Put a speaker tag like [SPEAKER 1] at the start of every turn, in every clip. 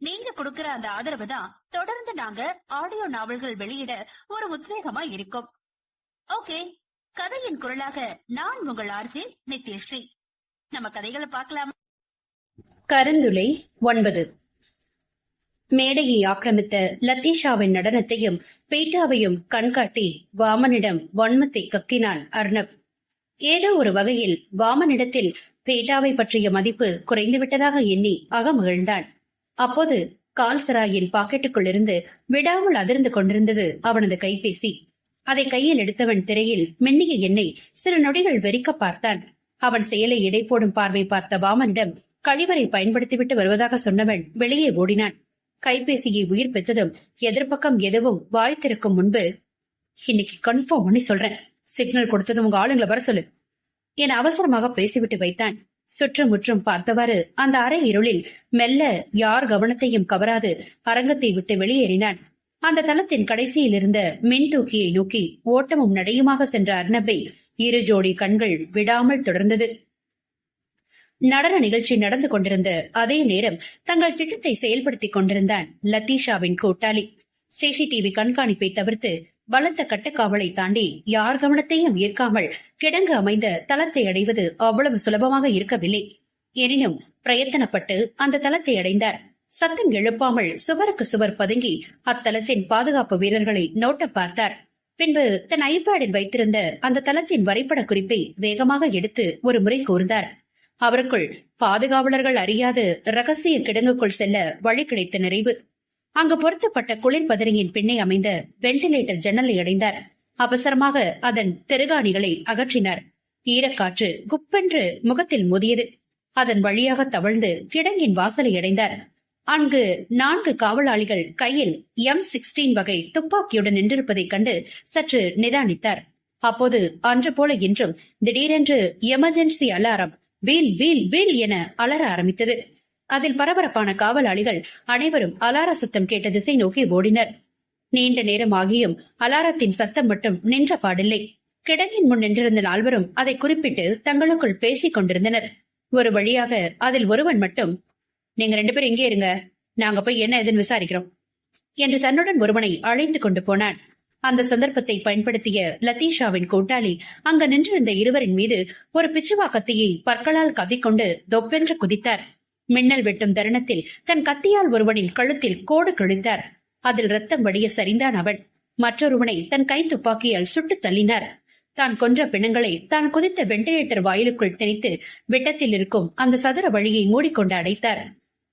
[SPEAKER 1] நீங்க கொடுக்கிற அந்த ஆதரவு தான் தொடர்ந்து நாங்க ஆடியோ நாவல்கள் வெளியிட ஒரு உத்வேகமா இருக்கும். ஓகே கதையின் குரலாக நான் உங்கள் ஆர்ஜி நித்யஸ்ரீ. நம்ம கதைகளை பார்க்கலாம்?
[SPEAKER 2] கருந்துளை ஒன்பது. மேடையை ஆக்கிரமித்த லத்தீஷாவின் நடனத்தையும் பீட்டாவையும் கண்காட்டி வாமனிடம் வன்மத்தை கக்கினான் அர்ணப். ஏதோ ஒரு வகையில் வாமனிடத்தில் பேட்டாவை பற்றிய மதிப்பு குறைந்துவிட்டதாக எண்ணி அகமகிழ்ந்தான். அப்போது கால்சராயின் பாக்கெட்டுக்குள் இருந்து விடாமல் அதிர்ந்து கொண்டிருந்தது அவனது கைபேசி. அதை கையில் எடுத்தவன் திரையில் மென்னிய எண்ணெய் சில நொடிகள் வெறிக்க பார்த்தான். அவன் செயலை இடைப்போடும் பார்வை பார்த்த வாமனிடம் கழிவறை பயன்படுத்திவிட்டு வருவதாக சொன்னவன் வெளியே ஓடினான். கைபேசியை உயிர் பெற்றதும் எதிர்பக்கம் எதுவும் வாய் திறக்கும் முன்பு இன்னைக்கு கன்ஃபார்ம் பண்ணி சொல்றேன். சிக்னல் கொடுத்ததும் உங்க ஆளுங்களை வர சொல்லு என அவசரமாக பேசிவிட்டு வைத்தான். சுற்றுமுற்றும் பார்த்தவாறு அந்த அறை இருளில் மெல்ல யார் கவனத்தையும் கவராது அரங்கத்தை விட்டு வெளியேறினான். அந்த தளத்தின் கடைசியில் இருந்த மின் தூக்கியை நோக்கி ஓட்டமும் நடையுமாக சென்ற அர்ணபை இரு ஜோடி கண்கள் விடாமல் தொடர்ந்தது. நடன நிகழ்ச்சி நடந்து கொண்டிருந்த அதே நேரம் தங்கள் திட்டத்தை செயல்படுத்திக் கொண்டிருந்தான் லத்தீஷாவின் கூட்டாளி. சிசிடிவி கண்காணிப்பை தவிர்த்து பலத்த கட்டுக்காவலை தாண்டி யார் கவனத்தையும் ஈர்க்காமல் கிடங்கு அமைந்த தளத்தை அடைவது அவ்வளவு சுலபமாக இருக்கவில்லை. எனினும் பிரயத்தனப்பட்டு அந்த தளத்தை அடைந்தார். சத்தம் எழுப்பாமல் சுவருக்கு சுவர் பதுங்கி அத்தலத்தின் பாதுகாப்பு வீரர்களை நோட்ட பார்த்தார். பின்பு தன் ஐபேடில் வைத்திருந்த அந்த தளத்தின் வரைபட குறிப்பை வேகமாக எடுத்து ஒரு முறை கூர்ந்தார். அவருக்குள் பாதுகாவலர்கள் அறியாது ரகசிய கிடங்குக்குள் செல்ல வழி கிடைத்த நிறைவு. அங்கு பொருத்தப்பட்ட குளிர்பதரியின் பின்னே அமைந்த வெண்டிலேட்டர் ஜன்னலை அடைந்தார். அவசரமாக அதன் தெருகாணிகளை அகற்றினார். ஈரக்காற்று குப்பென்று முகத்தில் மோதியது. அதன் வழியாக தவழ்ந்து கிடங்கின் வாசலை அடைந்தார். அங்கு நான்கு காவலாளிகள் கையில் எம் சிக்ஸ்டீன் வகை துப்பாக்கியுடன் நின்றிருப்பதைக் கண்டு சற்று நிதானித்தார். அப்போது அன்று போல இன்றும் திடீரென்று எமர்ஜென்சி அலாரம் வீல் வீல் வீல் என அலற ஆரம்பித்தது. அதில் பரபரப்பான காவலாளிகள் அனைவரும் அலார சத்தம் கேட்ட திசை நோக்கி ஓடினர். நீண்ட நேரம் ஆகியும் அலாரத்தின் சத்தம் மட்டும் நின்ற பாடில்லை. கிடங்கின் முன் நின்றிருந்த நால்வரும் அதை குறிப்பிட்டு தங்களுக்குள் பேசிக் கொண்டிருந்தனர். ஒரு வழியாக அதில் ஒருவன் மட்டும் நீங்க ரெண்டு பேரும் எங்கே இருங்க நாங்க போய் என்ன எதுன்னு விசாரிக்கிறோம் என்று தன்னுடன் ஒருவனை அழைத்து கொண்டு போனான். அந்த சந்தர்ப்பத்தை பயன்படுத்திய லத்தீஷாவின் கூட்டாளி அங்கு நின்றிருந்த இருவரின் மீது ஒரு பிச்சுவா கத்தியை பற்களால் கவிக்கொண்டு தொப்பென்று குதித்தார். மின்னல் வெட்டும் தருணத்தில் தன் கத்தியால் ஒருவனின் கழுத்தில் கோடு கிழித்தார் அதில் ரத்தம் வடிய சரிந்தான் அவன். மற்றொருவனை தன் கை துப்பாக்கியால் சுட்டு தள்ளினார். தான் கொன்ற பிணங்களை தான் குதித்த வெண்டிலேட்டர் வாயிலுக்குள் திணித்து வெட்டத்தில் இருக்கும் அந்த சதுர வழியை மூடிக்கொண்டு அடைத்தார்.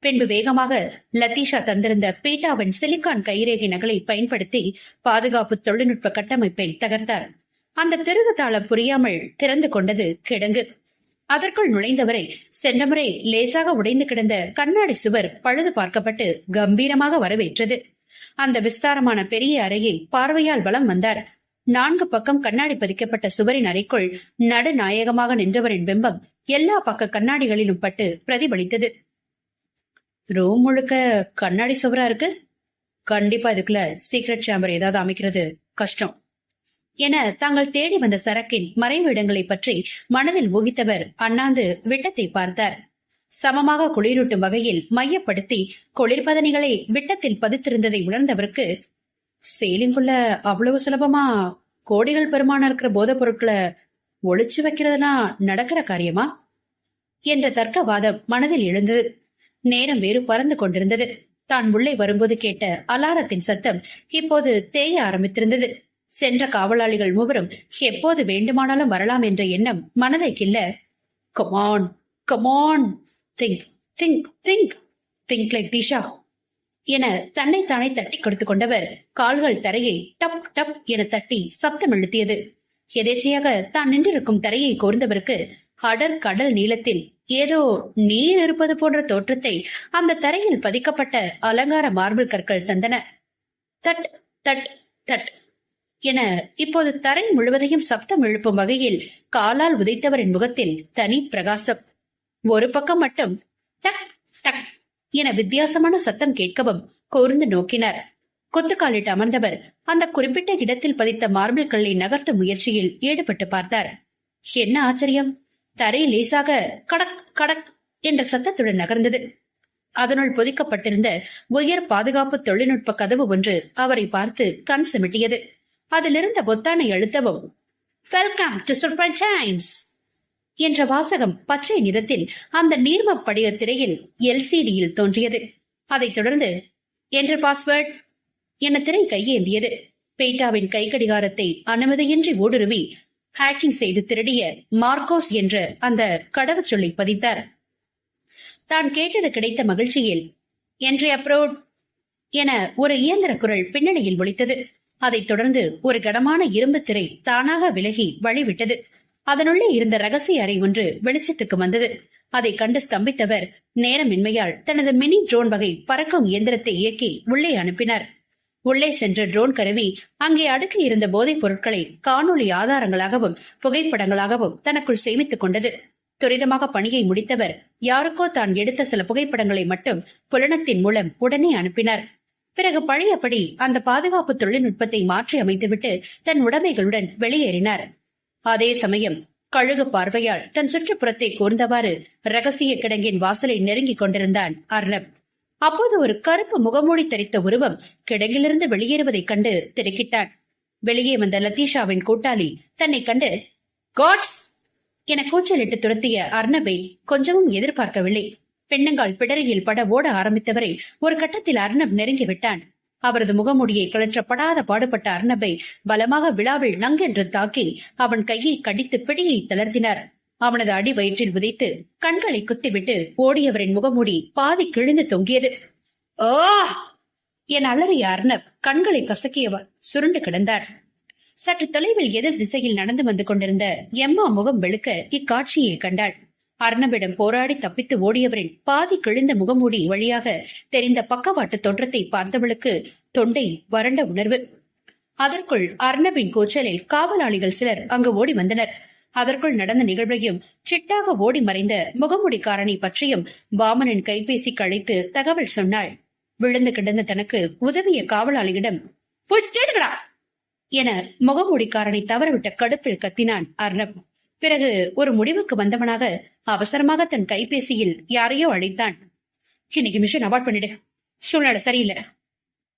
[SPEAKER 2] பின்பு வேகமாக லத்தீஷா தந்திருந்த பீட்டாவின் சிலிக்கான் கைரேகை நகலை பயன்படுத்தி பாதுகாப்பு தொழில்நுட்ப கட்டமைப்பை தகர்த்தார். அந்த திருகு தாளம் புரியாமல் திறந்து கொண்டது கிடங்கு. அதற்குள் நுழைந்தவரை சென்ற முறை லேசாக உடைந்து கிடந்த கண்ணாடி சுவர் பழுது பார்க்கப்பட்டு கம்பீரமாக வரவேற்றது. அந்த விஸ்தாரமான பெரிய அறையை பார்வையால் வலம் வந்தார். நான்கு பக்கம் கண்ணாடி பதிக்கப்பட்ட சுவரின் அறைக்குள் நடுநாயகமாக நின்றவரின் பிம்பம் எல்லா பக்க கண்ணாடிகளிலும் பட்டு பிரதிபலித்தது. ரூம் முழுக்க கண்ணாடி சுவரா இருக்கு? கண்டிப்பா இதுக்குள்ள சீக்ரெட் சேம்பர் ஏதாவது அமைக்கிறது கஷ்டம். என தாங்கள் தேடி வந்த சரக்கின் மறைவிடங்களை பற்றி மனதில் ஊகித்தவர் அண்ணாந்து விட்டத்தை பார்த்தார். சமமாக குளிரூட்டும் வகையில் மையப்படுத்தி குளிர்பதனிகளை விட்டத்தில் பதித்திருந்ததை உணர்ந்தவருக்கு சேலிங்குள்ள அவ்வளவு சுலபமா? கோடிகள் பெருமான இருக்கிற போதைப் பொருட்களை ஒளிச்சு வைக்கிறதுனா நடக்கிற காரியமா? என்ற தர்க்கவாதம் மனதில் எழுந்தது. நேரம் வேறு பறந்து கொண்டிருந்தது. தான் உள்ளே வரும்போது கேட்ட அலாரத்தின் சத்தம் இப்போது தேய ஆரம்பித்திருந்தது. சென்ற காவலாளிகள் மூவரும் எப்போது வேண்டுமானாலும் வரலாம் என்ற எண்ணம் மனதை கில்ல come on come on think think think think like Disha என தன்னை தானே தட்டி கொடுத்துக் கொண்டவர் கால்கள் தரையை டப் டப் என தட்டி சப்தம் எழுத்தியது. எதேச்சையாக தான் நின்றிருக்கும் தரையை கோர்ந்தவருக்கு அடர் கடல் நீளத்தில் ஏதோ நீர் இருப்பது போன்ற தோற்றத்தை அந்த தரையில் பதிக்கப்பட்ட அலங்கார மார்பிள் கற்கள் தந்தன. தட் தட் தட் என இப்போது தரை முழுவதையும் சப்தம் எழுப்பும் வகையில் காலால் உதைத்தவரின் முகத்தில் தனி பிரகாசம். ஒரு பக்கம் மட்டும் டக் டக் என வித்தியாசமான சத்தம் கேட்கவும் கூர்ந்து நோக்கினார். கொத்துக்காலிட்டு அமர்ந்தவர் அந்த குறிப்பிட்ட இடத்தில் பதித்த மார்பிள் கல்லை நகர்த்தும் முயற்சியில் ஈடுபட்டு பார்த்தார். என்ன ஆச்சரியம்? தரை லேசாக கடக் கடக் என்ற சத்தத்துடன் நகர்ந்தது. அதனுள் பொதிக்கப்பட்டிருந்த உயர் பாதுகாப்பு தொழில்நுட்ப கதவு ஒன்று அவரை பார்த்து கண் சிமிட்டியது. அதிலிருந்த பொத்தானை அழுத்தவும் வெல்கம் டு சர்பரைஸ் என்ற வாசகம் பச்சை நிறத்தில் அந்த நீர்ம படிய திரையில் எல்சிடியில் தோன்றியது. அதைத் தொடர்ந்து என்ற பாஸ்வேர்ட் என திரை கையேந்தியது. பேட்டாவின் கை கடிகாரத்தை அனுமதியின்றி ஊடுருவி ஹேக்கிங் செய்து திருடிய மார்க்கோஸ் என்ற அந்த கடவுச்சொல்லை பதித்தார். தான் கேட்டது கிடைத்த மகிழ்ச்சியில் என்று அப்ரோட் என ஒரு இயந்திர குரல் பின்னணியில் ஒழித்தது அதைத் தொடர்ந்து ஒரு கனமான இரும்பு திரை தானாக விலகி வழிவிட்டது. அதனுள்ளே இருந்த ரகசிய அறை ஒன்று வெளிச்சத்துக்கு வந்தது. அதை கண்டு ஸ்தம்பித்தவர் நேரமின்மையால் தனது மினி ட்ரோன் வகை பறக்கும் இயந்திரத்தை இயக்கி உள்ளே அனுப்பினார். உள்ளே சென்ற ட்ரோன் கருவி அங்கே அடுக்கி இருந்த போதைப் பொருட்களை காணொளி ஆதாரங்களாகவும் புகைப்படங்களாகவும் தனக்குள் சேமித்துக் கொண்டது. துரிதமாக பணியை முடித்தவர் யாருக்கோ தான் எடுத்த சில புகைப்படங்களை மட்டும் புலனத்தின் மூலம் உடனே அனுப்பினார். பிறகு பழையபடி அந்த பாதுகாப்பு தொழில்நுட்பத்தை மாற்றி அமைத்துவிட்டு தன் உடைமைகளுடன் வெளியேறினார். அதே சமயம் கழுகு பார்வையால் தன் சுற்றுப்புறத்தை கூர்ந்தவாறு ரகசிய கிடங்கின் வாசலை நெருங்கிக் கொண்டிருந்தான் அர்ணப். அப்போது ஒரு கருப்பு முகமூடி தரித்த உருவம் கிடங்கிலிருந்து வெளியேறுவதைக் கண்டு திடுக்கிட்டான். வெளியே வந்த லத்தீஷாவின் கூட்டாளி தன்னை கண்டு காட்ஸ்! என கூச்சலிட்டு துரத்திய அர்ணபை கொஞ்சமும் எதிர்பார்க்கவில்லை. பெண்ணங்கால் பிடரியில் பட ஓட ஆரம்பித்தவரை ஒரு கட்டத்தில் அர்ணப் நெருங்கி விட்டான் அவரது முகமுடியை கிளற்றப்படாத பாடுபட்ட அர்ணபை பலமாக விழாவில் நங்கென்று தாக்கி அவன் கையை கடித்து பிடியை தளர்த்தினார். அவனது அடி வயிற்றில் உதைத்து கண்களை குத்திவிட்டு ஓடியவரின் முகமூடி பாதி கிழிந்து தொங்கியது. ஓ! என் அலறிய அர்ணப் கண்களை கசக்கியவர் சுருண்டு கிடந்தார். சற்று தொலைவில் எதிர் திசையில் நடந்து வந்து கொண்டிருந்த எம்மா முகம் வெளுக்க இக்காட்சியை கண்டாள். அர்ணவிடம் போராடி தப்பித்து ஓடியவரின் பாதி கிழிந்த முகமூடி வழியாக தெரிந்த பக்கவாட்டு தோற்றத்தை பார்த்தவளுக்கு தொண்டை வறண்ட உணர்வு. அதற்குள் அர்ணபின் கூச்சலில் காவலாளிகள் சிலர் அங்கு ஓடி வந்தனர். அதற்குள் நடந்த நிகழ்வையும் சிட்டாக ஓடி மறைந்த முகமுடிக்காரனை பற்றியும் வாமனின் கைபேசி கழைத்து தகவல் சொன்னாள். விழுந்து கிடந்த தனக்கு உதவிய காவலாளியிடம் என தேடுங்கடா!" என முகமூடிக்காரனை தவறவிட்ட கடுப்பில் கத்தினான் அர்ணப். பிறகு ஒரு முடிவுக்கு வந்தவனாக அவசரமாக தன் கைபேசியில் யாரையோ அழைத்தான். இன்னைக்கு மிஷன் அவார்ட் பண்ணிடு. சூழ்நிலை சரியில்லை.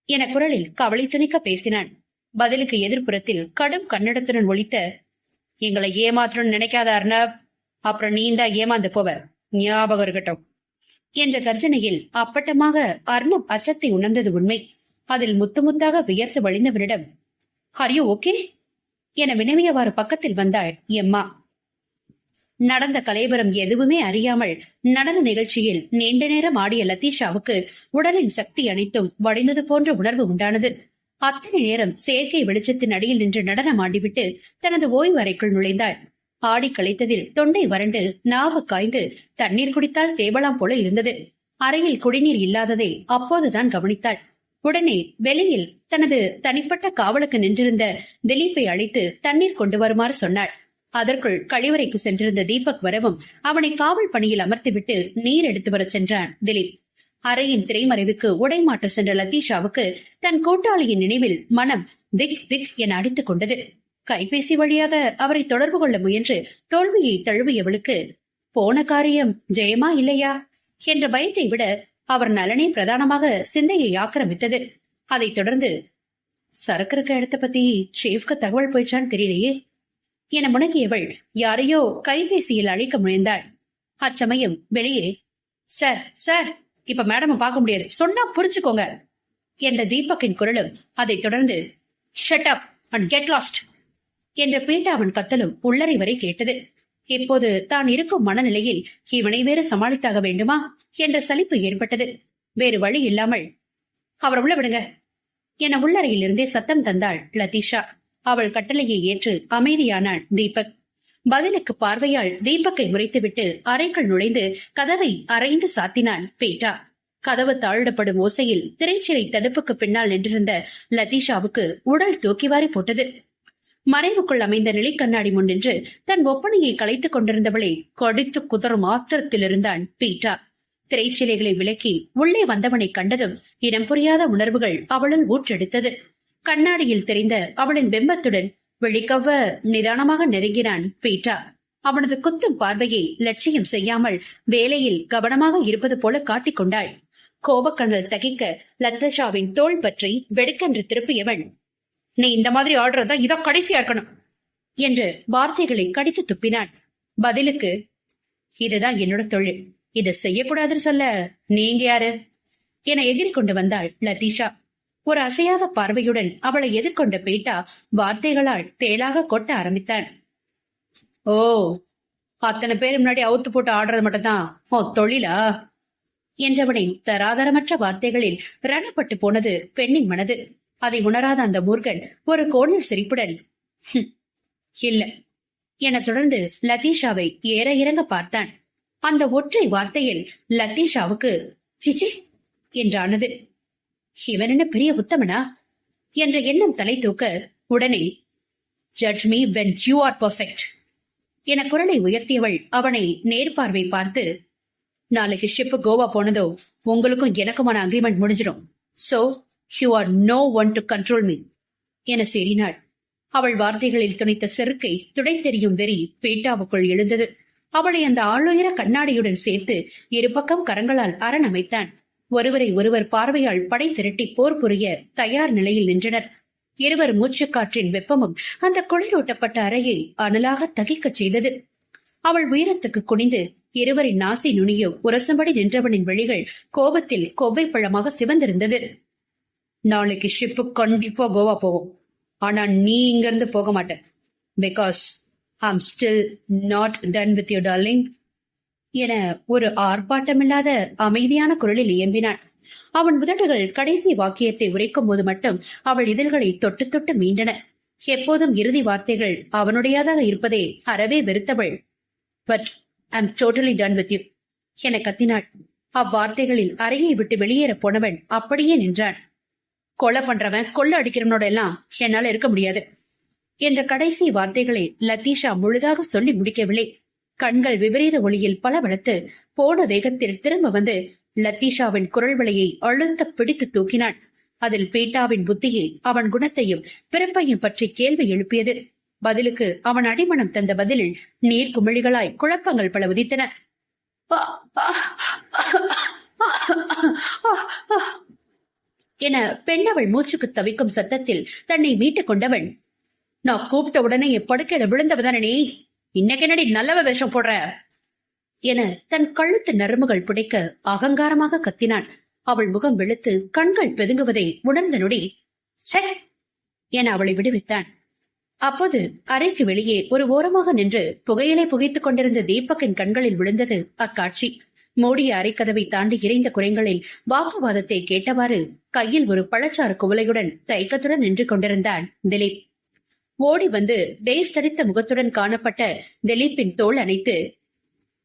[SPEAKER 2] என குரலில் கவலை துணிக்க பேசினான். பதிலுக்கு எதிர்ப்புறத்தில் கடும் கன்னடத்துடன் ஒழித்த எங்களை ஏமாற்றணும்னு நினைக்காத அர்ணப். அப்புறம் நீந்தா ஏமாந்து போவ. ஞாபகம் இருக்கட்டும். என்ற கர்ஜனையில் அப்பட்டமாக அர்ணப் அச்சத்தை உணர்ந்தது உண்மை. அதில் முத்து முத்தாக வியர்த்து வழிந்தவனிடம் ஹரியோ ஓகே? என வினவியவாறு பக்கத்தில் வந்தாள் எம்மா. நடந்த கலைபரம் எதுவுமே அறியாமல் நடன நிகழ்ச்சியில் நீண்ட நேரம் ஆடிய லத்தீஷாவுக்கு உடலின் சக்தி அனைத்தும் வடிந்தது போன்ற உணர்வு உண்டானது. அத்தனை நேரம் செயற்கை வெளிச்சத்தின் அடியில் நின்று நடனம் ஆடிவிட்டு தனது ஓய்வு அறைக்குள் நுழைந்தாள். ஆடி களைத்ததில் தொண்டை வறண்டு நாவு காய்ந்து தண்ணீர் குடித்தால் தேவலாம் போல இருந்தது. அறையில் குடிநீர் இல்லாததை அப்போதுதான் கவனித்தாள். உடனே வெளியில் தனது தனிப்பட்ட காவலுக்கு நின்றிருந்த திலீப்பை அழைத்து தண்ணீர் கொண்டு வருமாறு சொன்னாள். அதற்குள் கழிவறைக்கு சென்றிருந்த தீபக் வரவும் அவனை காவல் பணியில் அமர்த்திவிட்டு நீர் எடுத்து வரச் சென்றான். திலீப். அறையின் திரைமறைவுக்கு உடைமாட்ட சென்ற லத்தீஷாவுக்கு தன் கூட்டாளியின் நினைவில் மனம் திக் திக் என அடித்துக் கொண்டது. கைபேசி வழியாக அவரை தொடர்பு கொள்ள முயன்று தோல்வியை தழுவியவளுக்கு போன காரியம் ஜெயமா இல்லையா? என்ற பயத்தை விட அவர் நலனே பிரதானமாக சிந்தையை ஆக்கிரமித்தது. அதைத் தொடர்ந்து சரக்கு இருக்க இடத்த பத்தி ஷேஃப்க்கு தகவல் போயிடுச்சான்னு தெரியலையே. என முணங்கியவள் யாரையோ கைபேசியில் அழைக்க முயன்றாள் அச்சமயம் வெளியே சார் சார் இப்ப மேடம் பார்க்க முடியாது. சொன்னா புரிஞ்சுக்கோங்க என்ற தீபக்கின் குரலும் அதைத் தொடர்ந்து shut up and get lost என்ற பீட்டாவின் கத்தலும் உள்ளறை வரை கேட்டது. இப்போது தான் இருக்கும் மனநிலையில் இவனை வேறு சமாளித்தாக வேண்டுமா? என்ற சலிப்பு ஏற்பட்டது. வேறு வழி இல்லாமல் அவர் உள்ள விடுங்க என உள்ளறையில் இருந்தே சத்தம் தந்தாள் லதீஷா. அவள் கட்டளையை ஏற்று அமைதியானாள் தீபக். பதிலுக்கு பார்வையால் தீபக்கை முறைத்துவிட்டு அறைக்குள் நுழைந்து கதவை அரைந்து சாத்தினான் பேட்டா. கதவு தாழிடப்படும் ஓசையில் திரைச்சிலை தடுப்புக்கு பின்னால் நின்றிருந்த லதீஷாவுக்கு உடல் தூக்கிவாரி போட்டது. மறைவுக்குள் அமைந்த நிலைக்கண்ணாடி முன் நின்று தன் ஒப்பனையை கலைத்துக் கொண்டிருந்தவளை கொடித்து குதறும் ஆத்திரத்தில் இருந்தான் பீட்டா. திரைச்சிலைகளை விலக்கி உள்ளே வந்தவனை கண்டதும் இனம் புரியாத உணர்வுகள் அவளுள் ஊற்றெடுத்தது. கண்ணாடியில் தெரிந்த அவளின் பிம்பத்துடன் வெளிக்கவ நிதானமாக நெருங்கினான் பீட்டா. அவனது குத்தும் பார்வையை லட்சியம் செய்யாமல் வேலையில் கவனமாக இருப்பது போல காட்டிக்கொண்டாள் கோபக்கண்ணல் தகிக்க லத்தஷாவின் தோள் பற்றி வெடுக்கென்று திருப்பியவள் நீ இந்த மாதிரி ஆர்டர் தான் இதோ கடைசியா இருக்கணும் என்று வார்த்தைகளை கடித்து துப்பினான் பதிலுக்கு இதுதான் என்னோட தொழில். இதை செய்யக்கூடாதுன்னு சொல்ல நீங்க யாரு? என எகிரி கொண்டு வந்தாள் லதீஷா ஒரு அசையாத பார்வையுடன் அவளை எதிர்கொண்ட பீட்டா வார்த்தைகளால் தேளாக கொட்ட ஆரம்பித்தான். ஓ அத்தனை பேர் முன்னாடி அவுத்து போட்டு ஆடுறது மட்டும்தான்? ஓ தொழிலா? என்றவனின் தராதரமற்ற வார்த்தைகளில் ரணப்பட்டு போனது பெண்ணின் மனது. அதை உணராத அந்த முருகன் ஒரு கோணல் சிரிப்புடன் "ஹும், இல்ல என தொடர்ந்து லதீஷாவை ஏற இறங்க பார்த்தான். அந்த ஒற்றை வார்த்தையில் லத்தீஷாவுக்கு சிச்சி என்றானது. இவன் என்ன பெரிய உத்தமனா? என்ற எண்ணம் தலை தூக்க உடனே judge me when you are perfect என குரலை உயர்த்தியவள் அவனை நேர்பார்வை பார்த்து நாளைக்கு ஷிப் கோவா போனதோ உங்களுக்கும் எனக்குமான அக்ரிமெண்ட் முடிஞ்சிடும். So you are no one to control me என சேரினாள். அவள் வார்த்தைகளில் துணைத்த செருக்கை துடைத்தெறியும் வெறி பேட்டாவுக்குள் எழுந்தது. அவளை அந்த ஆளுயர கண்ணாடியுடன் சேர்த்து இரு பக்கம் கரங்களால் அரண் அமைத்தான் ஒருவரை ஒருவர் பார்வையால் படை திரட்டி போர் புரிய தயார் நிலையில் நின்றனர். இருவர் மூச்சுக்காற்றின் வெப்பமும் அந்த குளிரூட்டப்பட்ட அறையை அனலாக தகிக்கச் செய்தது. அவள் உயரத்துக்கு குனிந்து இருவரின் நாசி நுனியும் உரசம்படி நின்றவனின் வழிகள் கோபத்தில் கொவ்வை பழமாக சிவந்திருந்தது. நாளைக்கு ஷிப்பு கண்டிப்பா கோவா போகும் ஆனா நீ இங்கிருந்து போக மாட்ட. Because I still not done with you darling என ஒரு ஆர்ப்பாட்டமில்லாத அமைதியான குரலில் இயம்பினான் அவன் உதடுகள் கடைசி வாக்கியத்தை உரைக்கும் போது மட்டும் அவள் இதழ்களை தொட்டு தொட்டு மீண்டன. எப்போதும் இறுதி வார்த்தைகள் அவனுடையதாக இருப்பதை அறவே வெறுத்தவள். But I'm totally done with you என கத்தினாள். அவ்வார்த்தைகளில் அறையை விட்டு வெளியேற போனவன் அப்படியே நின்றான். கொலை பண்றவன் கொள்ள அடிக்கிறவனோட எல்லாம் என்னால இருக்க முடியாது என்ற கடைசி வார்த்தைகளை லத்தீஷா முழுதாக சொல்லி முடிக்கவில்லை. கண்கள் விபரீத ஒளியில் பளபளத்து போன வேகத்தில் திரும்ப வந்து லத்தீஷாவின் குரல் வலையை அழுந்த பிடித்து தூக்கினான். அதில் பீட்டாவின் புத்தியை அவன் குணத்தையும் பிறப்பையும் பற்றி கேள்வி எழுப்பியது. பதிலுக்கு அவன் அடிமணம் தந்த பதிலில் நீர் குமிழிகளாய் குழப்பங்கள் பல உதித்தன. என பெண்ணவள் மூச்சுக்கு தவிக்கும் சத்தத்தில் தன்னை மீட்டுக் கொண்டவன் நான் கூப்பிட்ட உடனே என் படுக்கையில விழுந்தவதானே இன்னைக்கு என்னடி நல்லவ வேஷம் போடுற? என தன் கழுத்து நரம்புகள் புடைக்க அகங்காரமாக கத்தினான். அவள் முகம் வெளுத்து கண்கள் பெதுங்குவதை உணர்ந்த நொடி "ச்சே!" என அவளை விடுவித்தான். அப்போது அறைக்கு வெளியே ஒரு ஓரமாக நின்று புகையிலை புகைத்துக் கொண்டிருந்த தீபக்கின் கண்களில் விழுந்தது அக்காட்சி. மூடிய அரைக்கதவை தாண்டி இறைந்த குரங்களில் வாக்குவாதத்தை கேட்டவாறு கையில் ஒரு பழச்சாறு குவலையுடன் தயக்கத்துடன் நின்று கொண்டிருந்தான் திலீப். ஓடி வந்து பேஸ் தடித்த முகத்துடன் காணப்பட்ட திலீப்பின் தோல் அணைத்து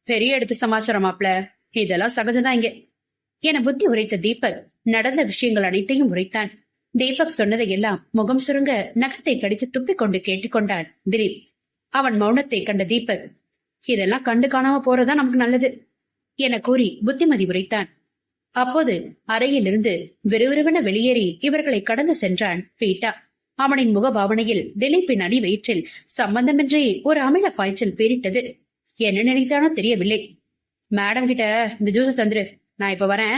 [SPEAKER 2] பெரிய எடுத்து சமாச்சாரம் மாப்ள இதெல்லாம் சகஜம்தான் இங்க. என புத்தி உரைத்த தீபக் நடந்த விஷயங்கள் அனைத்தையும் உரைத்தான். தீபக் சொன்னதை எல்லாம் முகம் சுருங்க நகத்தை கடித்து துப்பிக் கொண்டு கேட்டுக்கொண்டான் திலீப். அவன் மௌனத்தை கண்ட தீபக் இதெல்லாம் கண்டு காணாம போறதா நமக்கு நல்லது என கூறி புத்திமதி உரைத்தான். அப்போது அறையிலிருந்து விறுவிறுவென வெளியேறி இவர்களை கடந்து சென்றான் பீட்டா. அவனின் முகபாவனையில் திலீப்பின் அடி வயிற்றில் சம்பந்தமின்றி ஒரு அமில பாய்ச்சல் பேரிட்டது. என்ன நினைத்தானோ தெரியவில்லை. மேடம் கிட்ட இந்த ஜூஸ தந்துரு. நான் இப்ப வரேன்.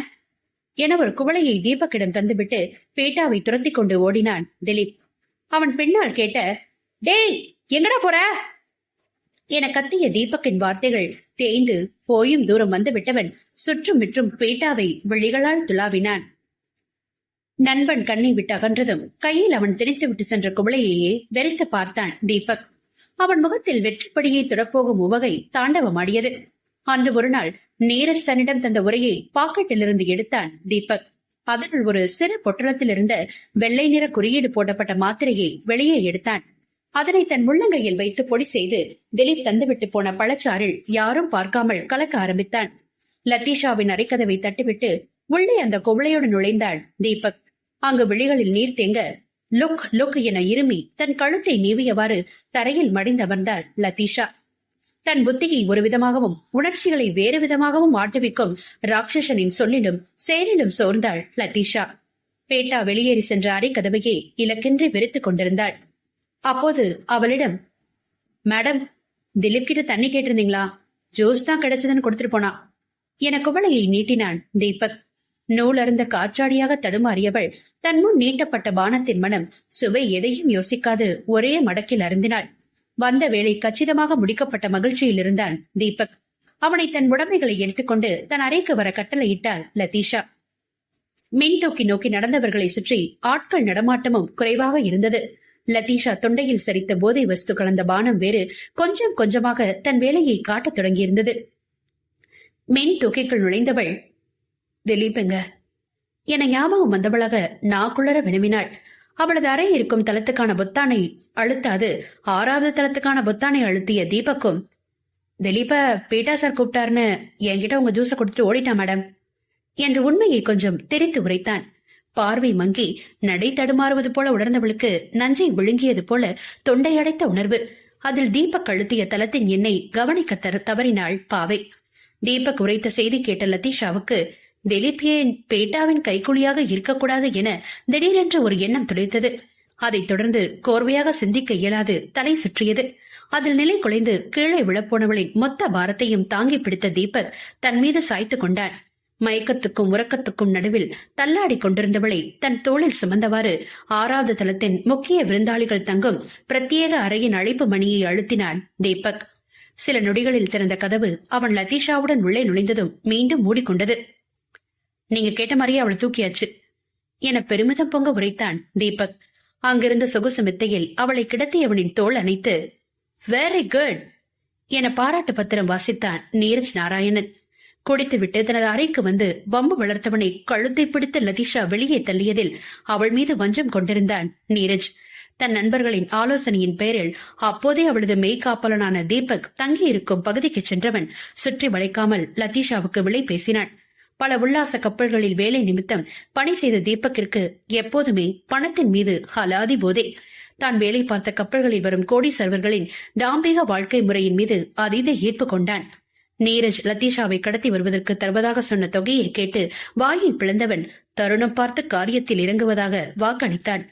[SPEAKER 2] என ஒரு குவளையை தீபக்கிடம் தந்துவிட்டு பேட்டாவை துரத்தி கொண்டு ஓடினான் திலீப். அவன் பின்னால் கேட்ட டேய் எங்கடா போற? என கத்திய தீபக்கின் வார்த்தைகள் தேய்ந்து போயும் தூரம் வந்து விட்டவன் சுற்றும் முற்றும் பேட்டாவை விழிகளால் துளாவினான். நண்பன் கண்ணை விட்டு அகன்றதும் கையில் அவன் திணித்து விட்டு சென்ற குவளையையே வெறித்து பார்த்தான் தீபக். அவன் முகத்தில் வெற்றிப்படியை தொடப்போகும் உவகை தாண்டவமாடியது. அன்று ஒரு நாள் நீரஜ் தன்னிடம் தந்த உரையை பாக்கெட்டிலிருந்து எடுத்தான் தீபக். அதனுள் ஒரு சிறு பொட்டலத்தில் இருந்த வெள்ளை நிற குறியீடு போடப்பட்ட மாத்திரையை வெளியே எடுத்தான். அதனை தன் முள்ளங்கையில் வைத்து பொடி செய்து திலீப் தந்துவிட்டு போன பழச்சாறில் யாரும் பார்க்காமல் கலக்க ஆரம்பித்தான். லத்தீஷாவின் அரைக்கதவை தட்டிவிட்டு உள்ளே அந்த குவளையோடு நுழைந்தாள் தீபக். அங்கு விழிகளில் நீர் தேங்க லுக் லுக் என இருமி தன் கழுத்தை நீவியவாறு தரையில் மடிந்தமர்ந்தாள் லதீஷா. தன் புத்தியை ஒரு விதமாகவும் உணர்ச்சிகளை வேறு விதமாகவும் ஆட்டுவிக்கும் ராட்சசனின் சொல்லிலும் செயலிலும் சோர்ந்தாள் லதீஷா. பேட்டா வெளியேறி சென்ற அறை கதவையே இலக்கென்று வெறுத்துக் கொண்டிருந்தாள். அப்போது அவளிடம் மேடம் திலீப் கிட்ட தண்ணி கேட்டிருந்தீங்களா? ஜூஸ் தான் கிடைச்சதுன்னு கொடுத்துட்டு போனா. என குவளையை நீட்டினான் தீபக். நூலருந்த காற்றாடியாக தடுமாறியவள் தன் முன் நீட்டப்பட்ட பானத்தின் மனம் சுவை எதையும் யோசிக்காது ஒரே மடக்கில் அருந்தினாள். வந்த வேலை கச்சிதமாக முடிக்கப்பட்ட மகிழ்ச்சியில் இருந்தான் தீபக். அவனை தன் உடமைகளை எடுத்துக்கொண்டு தன் அறைக்கு வர கட்டளையிட்டாள் லதீஷா. மின் தூக்கி நோக்கி நடந்தவர்களை சுற்றி ஆட்கள் நடமாட்டமும் குறைவாக இருந்தது. லதீஷா தொண்டையில் சரித்த போதை வஸ்து கலந்த பானம் வேறு கொஞ்சம் கொஞ்சமாக தன் வேலையை காட்டத் தொடங்கியிருந்தது. மின் தூக்கிக்குள் நுழைந்தவள் திலீப் எங்க என ஞாபகம் வந்தவளாக நாக்குளர வினவினாள். அவளது அறை இருக்கும் தளத்துக்கான பொத்தானை அழுத்தாது ஆறாவது தளத்துக்கான பொத்தானை அழுத்திய தீபக்கும். திலீப பீட்டா சார் கூப்பிட்டாருன்னு என்கிட்ட உங்க ஜூஸை கொடுத்துட்டு ஓடிட்டான் மேடம். என்று உண்மையை கொஞ்சம் தெரித்து உரைத்தான். பார்வை மங்கி நடை தடுமாறுவது போல உணர்ந்தவளுக்கு நஞ்சை விழுங்கியது போல தொண்டை அடைத்த உணர்வு. அதில் தீபக் அழுத்திய தலத்தின் எண்ணெய் கவனிக்க தவறினாள் பாவை. தீபக் உரைத்த செய்தி கேட்ட லதீஷாவுக்கு திலீப் பேட்டாவின் கைக்குழியாக இருக்கக்கூடாது என திடீரென்று ஒரு எண்ணம் துளைத்தது. அதைத் தொடர்ந்து கோர்வையாக சிந்திக்க இயலாது தலை சுற்றியது. அதில் நிலை குலைந்து கீழே விழப்போனவளின் மொத்த பாரத்தையும் தாங்கி பிடித்த தீபக் தன் மீது சாய்த்து கொண்டான். மயக்கத்துக்கும் உறக்கத்துக்கும் நடுவில் தள்ளாடி கொண்டிருந்தவளை தன் தோளில் சுமந்தவாறு ஆறாவது தளத்தின் முக்கிய விருந்தாளிகள் தங்கும் பிரத்யேக அறையின் அழைப்பு மணியை அழுத்தினான் தீபக். சில நொடிகளில் திறந்த கதவு அவன் லதீஷாவுடன் உள்ளே நுழைந்ததும் மீண்டும் மூடிக்கொண்டது. நீங்க கேட்ட மாதிரியே அவளை தூக்கியாச்சு. என பெருமிதம் பொங்க உரைத்தான் தீபக். அங்கிருந்த சொகுசு மெத்தையில் அவளை கிடத்தியவனின் தோல் அணைத்து வெரி குட் என பாராட்டு பத்திரம் வாசித்தான் நீரஜ் நாராயணன். குடித்துவிட்டு தனது அறைக்கு வந்து பம்பு வளர்த்தவனை கழுத்தை பிடித்து லதீஷா வெளியே தள்ளியதில் அவள் மீது வஞ்சம் கொண்டிருந்தான் நீரஜ். தன் நண்பர்களின் ஆலோசனையின் பேரில் அப்போதே அவளது மெய்காப்பலனான தீபக் தங்கியிருக்கும் பகுதிக்கு சென்றவன். சுற்றி வளைக்காமல் லதீஷாவுக்கு விலை பேசினான். பல உல்லாச கப்பல்களில் வேலை நிமித்தம் பணி செய்த தீபக்கிற்கு எப்போதுமே பணத்தின் மீது ஹலாதி போதே. தான் வேலை பார்த்த கப்பல்களில் வரும் கோடி சர்வர்களின் டாம்பிக வாழ்க்கை முறையின் மீது அதீத ஈர்ப்பு கொண்டான். நீரஜ் லத்தீஷாவை கடத்தி வருவதற்கு தருவதாக சொன்ன தொகையை கேட்டு வாயை பிளந்தவன் தருணம் பார்த்து காரியத்தில் இறங்குவதாக வாக்களித்தான்.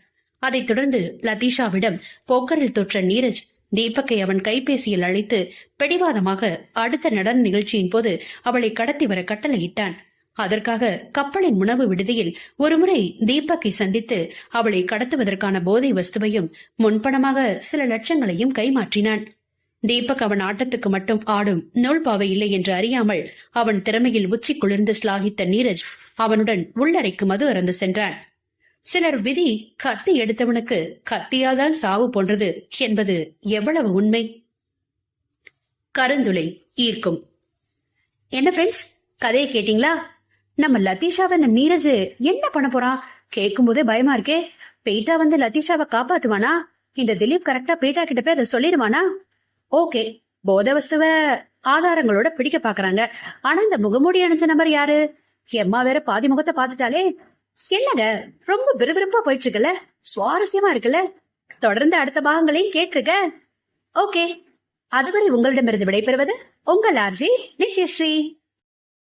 [SPEAKER 2] அதைத் தொடர்ந்து லதீஷாவிடம் போக்கரில் தொற்ற நீரஜ் தீபக்கை அவன் கைபேசியில் அழைத்து பிடிவாதமாக அடுத்த நடன நிகழ்ச்சியின் போது அவளை கடத்தி வர கட்டளையிட்டான். அதற்காக கப்பலின் உணவு விடுதியில் ஒருமுறை தீபக்கை சந்தித்து அவளை கடத்துவதற்கான போதை வஸ்துவையும் முன்பணமாக சில லட்சங்களையும் கைமாற்றினான். தீபக் அவன் ஆட்டத்துக்கு மட்டும் ஆடும் நூல்பாவை இல்லை என்று அறியாமல் அவன் திறமையில் உச்சி குளிர்ந்து ஸ்லாகித்த நீரஜ் அவனுடன் உள்ளறைக்கு மது அறந்து சென்றான். சிலர் விதி கத்தி எடுத்தவனுக்கு கத்தியால்தான் சாவு போன்றது என்பது எவ்வளவு உண்மை? கருந்துளை ஈர்க்கும். என்ன ஃப்ரெண்ட்ஸ் கதையை கேட்டீங்களா? நம்ம லதீஷாவை இந்த நீரஜ் என்ன பண்ண போறான் கேட்கும் போதே பயமா இருக்கே. பெய்டா வந்து லதீஷாவை காப்பாத்துவானா? இந்த திலீப் கரெக்டா பெய்டா கிட்ட போய் அதை சொல்லிடுவானா? ஓகே. போத வஸ்துவ ஆதாரங்களோட பிடிக்க பாக்குறாங்க. ஆனா இந்த முகமூடி அணிஞ்ச நபர் யாரு? எம்மா வேற பாதி முகத்தை பாத்துட்டாலே என்னங்க? ரொம்ப விறுவிறுப்பா போயிட்டு இருக்குல்ல சுவாரஸ்யமா இருக்குல்ல? தொடர்ந்து அடுத்த பாகங்களையும் கேட்டிருக்க. ஓகே. அதுவரை உங்களிடமிருந்து விடைபெறுவது உங்கள் ஆர்ஜி நித்யஸ்ரீ.